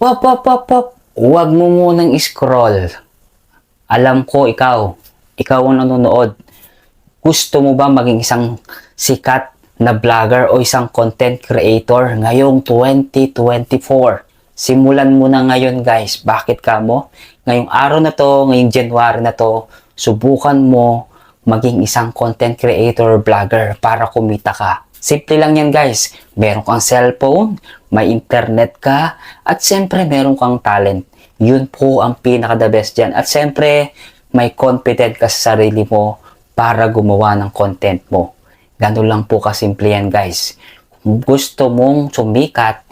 Pop, pop, pop, pop. Huwag mo munang scroll. Alam ko ikaw, ikaw ang nanonood. Gusto mo ba maging isang sikat na vlogger o isang content creator ngayong 2024? Simulan mo na ngayon guys. Bakit ka mo? Ngayong araw na to, ngayong January na to, subukan mo maging isang content creator vlogger para kumita ka. Simple lang yan guys. Meron kang cellphone, may internet ka, at siyempre meron kang talent. Yun po ang pinaka the best dyan. At siyempre, may confident ka sa sarili mo para gumawa ng content mo. Ganun lang po kasimple yan guys. Kung gusto mong sumikat,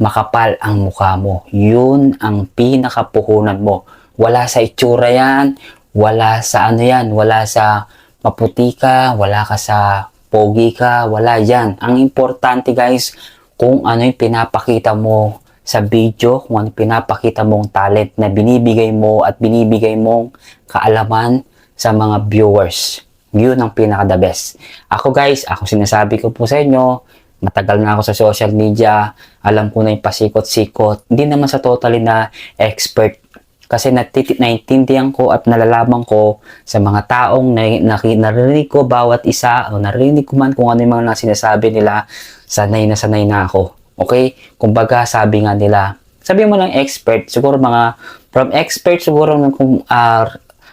makapal ang mukha mo. Yun ang pinakapuhunan mo. Wala sa itsura yan, wala sa ano yan, wala sa maputi ka, wala ka sa pogi ka, wala yan. Ang importante guys, kung ano yung pinapakita mo sa video, kung ano pinapakita mong talent na binibigay mo at binibigay mong kaalaman sa mga viewers. Yun ang pinaka the best. Ako guys, ako sinasabi ko po sa inyo, matagal na ako sa social media, alam ko na yung pasikot-sikot. Hindi naman sa totally na expert kasi naiintindihan ko at nalalaman ko sa mga taong na, na, narinig ko bawat isa o narinig ko man kung ano yung mga sinasabi nila, sanay na sanay na ako. Okay? Kumbaga, sabi nga nila, sabi mo ng expert, siguro mga, from expert siguro ng kung ah,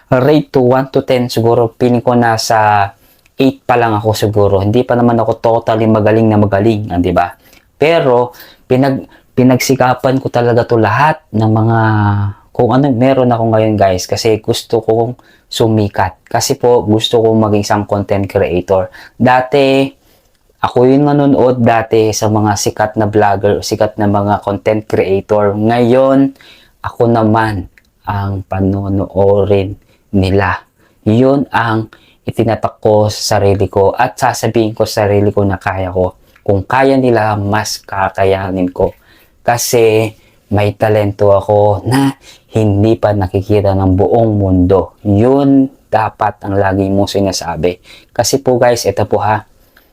rate to 1 to 10, siguro piling ko nasa 8 pa lang ako siguro. Hindi pa naman ako totally magaling na magaling, ah, di ba? Pero, pinag, pinagsikapan ko talaga to lahat ng mga kung ano meron ako ngayon guys kasi gusto kong sumikat. Kasi po gusto kong maging isang content creator. Dati ako yung nanonood dati sa mga sikat na vlogger, sikat na mga content creator. Ngayon, ako naman ang panonoorin nila. Yun ang itinatak ko sa sarili ko at sasabihin ko sa sarili ko na kaya ko. Kung kaya nila, mas kakayanin ko. Kasi may talento ako na hindi pa nakikita ng buong mundo. Yun dapat ang lagi mong sinasabi. Kasi po guys, ito po ha,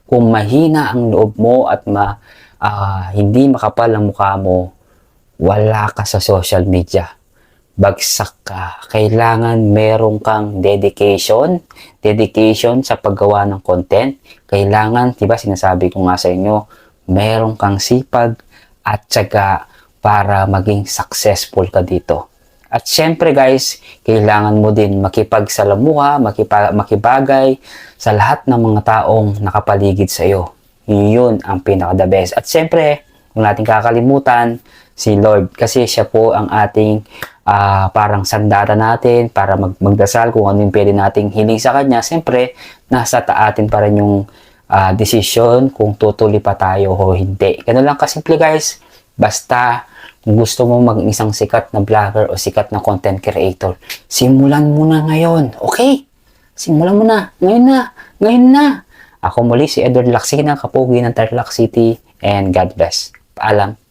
kung mahina ang loob mo at ma, ah, hindi makapal ang mukha mo, wala ka sa social media. Bagsak ka. Kailangan meron kang dedication, dedication sa paggawa ng content. Kailangan, di ba sinasabi ko nga sa inyo, meron kang sipag at syaga para maging successful ka dito. At syempre guys, kailangan mo din makipagsalamuha, makipa, makibagay sa lahat ng mga taong nakapaligid sa iyo. Yun ang pinaka the best. At syempre, kung natin kakalimutan, si Lord. Kasi siya po ang ating ah, parang sandata natin para mag magdasal kung ano yung pwede nating hiling sa Kanya. Siyempre, nasa ta atin pa rin yung ah, desisyon kung tutuloy pa tayo o hindi. Ganun lang kasimple guys. Basta kung gusto mo maging isang sikat na vlogger o sikat na content creator, simulan mo na ngayon. Okay? Simulan mo na. Ngayon na. Ngayon na. Ako muli si Edward Laksina, kapugi ng Tarlac City and God bless. Paalam.